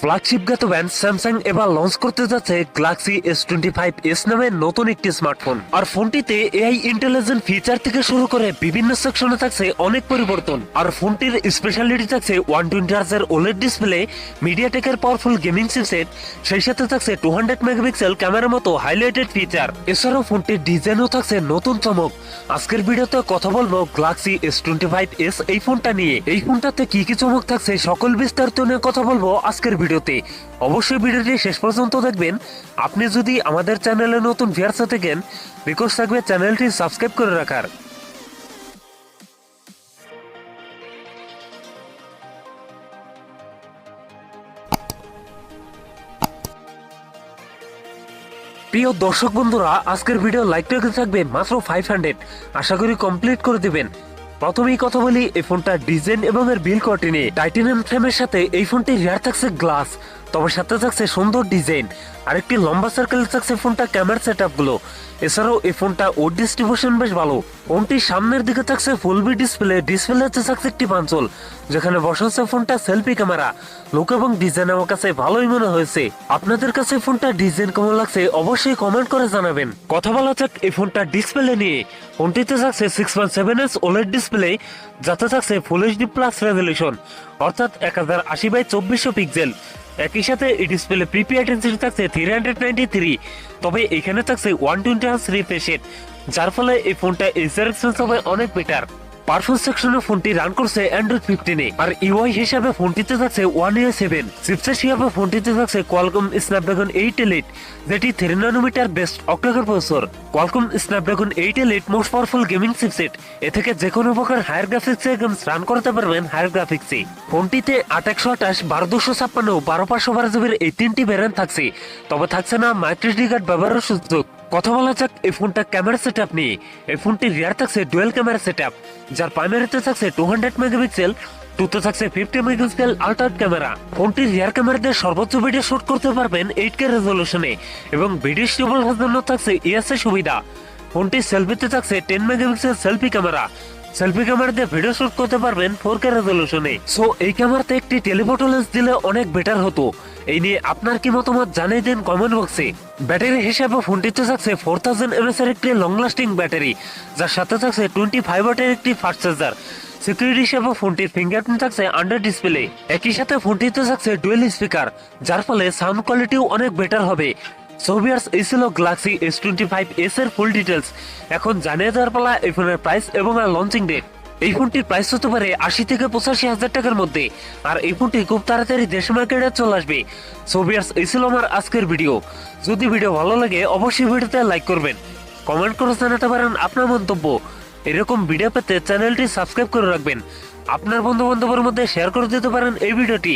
Flagship গত band Samsung এবার launch করতে যাচ্ছে Galaxy S twenty five S নামের নতুন একটি স্মার্টফোন আর ফোনটিতে এআই ইন্টেলিজেন্ট ফিচার থেকে শুরু করে বিভিন্ন সেকশনে থাকছে অনেক পরিবর্তন। আর ফোনটির স্পেশালিটি থাকছে ওয়ান টোয়েন্টি আর্সের ওলেড ডিসপ্লে মিডিয়াটেকের পাওয়ারফুল গেমিং সিপসেট সেই সাথে থাকছে টু হান্ড্রেড মেগাপিক্সেল ক্যামেরার মতো হাইলাইটেড ফিচার এছাড়াও ফোনটির ডিজাইনও থাকছে নতুন চমক। আজকের ভিডিওতে কথা বলব Galaxy S twenty five S এই ফোনটা নিয়ে। এই ফোনটাতে কি কি চমক থাকছে সকল বিস্তারিত নিয়ে কথা বলব আজকের ভিডিওতে। অবশ্যই ভিডিওটি শেষ পর্যন্ত দেখবেন। আপনি যদি আমাদের চ্যানেলে নতুন ভিয়ার্স থাকেন রিকোয়েস্ট থাকবে চ্যানেলটি সাবস্ক্রাইব করে রাখার। প্রিয় দর্শক বন্ধুরা, আজকের ভিডিও লাইকটা থাকবে মাত্র ফাইভ হান্ড্রেড আশা করি কমপ্লিট করে দিবেন। প্রথমেই কথা বলি এই ফোনটা ডিজাইন এবং এর বিল কোয়ালিটি নিয়ে টাইটেনিয়াম ফ্রেমের সাথে এই ফোনটির রিয়ার থাকছে গ্লাস তবে সাথে থাকছে সুন্দর ডিজাইন। আরেকটি লম্বা সার্কেল থাকছে ফোনটা ক্যামেরা সেটগুলো এছাড়াও এই ফোনটা ওর ডিস্ট্রিবিউশন বেশ ভালো। ফোনটির সামনের দিকে থাকছে ফুল বি ডিসপ্লে ডিসপ্লেতে থাকছে একটি পাঞ্চল, যেখানে বসাচ্ছে ফোনটা সেলফি ক্যামেরা লুক এবং ডিজাইন আমার কাছে ভালোই মনে হয়েছে। আপনাদের কাছে ফোনটা ডিজাইন কেমন লাগছে অবশ্যই কমেন্ট করে জানাবেন। কথা বলা যাক এই ফোনটা ডিসপ্লে নিয়ে। ফোনটিতে থাকছে six point seven S OLED display যাতে থাকছে ফুল এইচডি প্লাস রেজলিউশন অর্থাৎ এক হাজার আশি বাই চব্বিশশো পিক্সেল একই সাথে ডিসপ্লে প্রিপেয়ার ইন্টেন্সিটি থাকছে থ্রি হান্ড্রেড নাইনটি থ্রি তবে এখানে থাকছে ওয়ান টোয়েন্টি হার্স রিফ্রেশ যার ফলে এই ফোনটা হবে অনেক বেটার পারফরমেন্স সেকশনে ফোনটি রান করছে অ্যান্ড্রয়েড ফিফটিনে আর ইউআই হিসাবে ফোনটিতে থাকছে ওয়ান ইয়ার সেভেন চিপসেট হিসাবে ফোনটিতে থাকছে কোয়ালকম স্ন্যাপড্রাগন এইট এলিট যেটি three nanometer based octa core processor Qualcomm Snapdragon eight elite most powerful gaming chipset এ থেকে যে কোনো প্রকার হায়ার গ্রাফিক্সে গেমস রান করতে পারবেন হায়ার গ্রাফিক্সে ফোনটিতে আট একশো আঠাশ, বারো দুশো ছাপ্পান্ন, বারো পাঁচশো বারো জিবির এই তিনটি ভ্যারিয়েন্ট থাকছে। তবে থাকছে না মাইক্রোসডি কার্ড ব্যবহারের সুযোগ। কথা বলা যাক, এই ফোনটা ক্যামেরা সেট আপ নিয়ে। এই ফোনটির রিয়ার থাকছে ডুয়েল ক্যামেরা সেট আপ যার প্রাইমারিতে থাকছে টু হান্ড্রেড মেগাপিক্সেল টুতে থাকছে ফিফটি মেগাপিক্সেল আল্ট্রা ক্যামেরা ফোনটির রিয়ার ক্যামেরা দিয়ে সর্বোচ্চ ভিডিও শ্যুট করতে পারবেন এইট কে রেজলিউশনে এবং ভিডিও স্টেবল জন্য থাকছে ইএসএ সুবিধা। ফোনটির সেলফিতে থাকছে ten megapixel selfie camera selfie camera দিয়ে ভিডিও শুট করতে পারবেন ফোর কে রেজলিউশনে সো এই ক্যামেরাতে একটি টেলিফটো লেন্স দিলে অনেক বেটার হতো। এই নিয়ে আপনার কি মতামত জানিয়ে দিন কমেন্ট বক্সে ব্যাটারি হিসাবে ফোনটিতে থাকছে ফোর থাউজেন্ড এমএস এর একটি লং লাস্টিং ব্যাটারি যার সাথে থাকছে টোয়েন্টি ফাইভ ওয়াটের একটি ফাস্ট চার্জার সিকিউরিটি হিসেবে ফোনটির ফিঙ্গারপ্রিন্ট থাকছে আন্ডার ডিসপ্লে একই সাথে ফোনটিতে থাকছে ডুয়েল স্পিকার যার ফলে সাউন্ড কোয়ালিটিও অনেক বেটার হবে। সোভিয়ার্স এই Galaxy S twenty five S এর ফুল ডিটেলস এখন জানিয়ে দেওয়ার পালা এই ফোনের প্রাইস এবং লঞ্চিং ডেট এই ফোনটির প্রাইস হতে পারে আশি থেকে পঁচাশি হাজার টাকার মধ্যে। আর এই ফোনটি খুব তাড়াতাড়ি দেশ মার্কেটে চলে আসবে। সোভিয়ার্স এই ছিল আমার আজকের ভিডিও যদি ভিডিও ভালো লাগে, অবশ্যই ভিডিওতে লাইক করবেন। কমেন্ট করে জানাতে পারেন আপনার মন্তব্য। এরকম ভিডিও পেতে চ্যানেলটি সাবস্ক্রাইব করে রাখবেন। আপনার বন্ধু বান্ধবের মধ্যে শেয়ার করে দিতে পারেন এই ভিডিওটি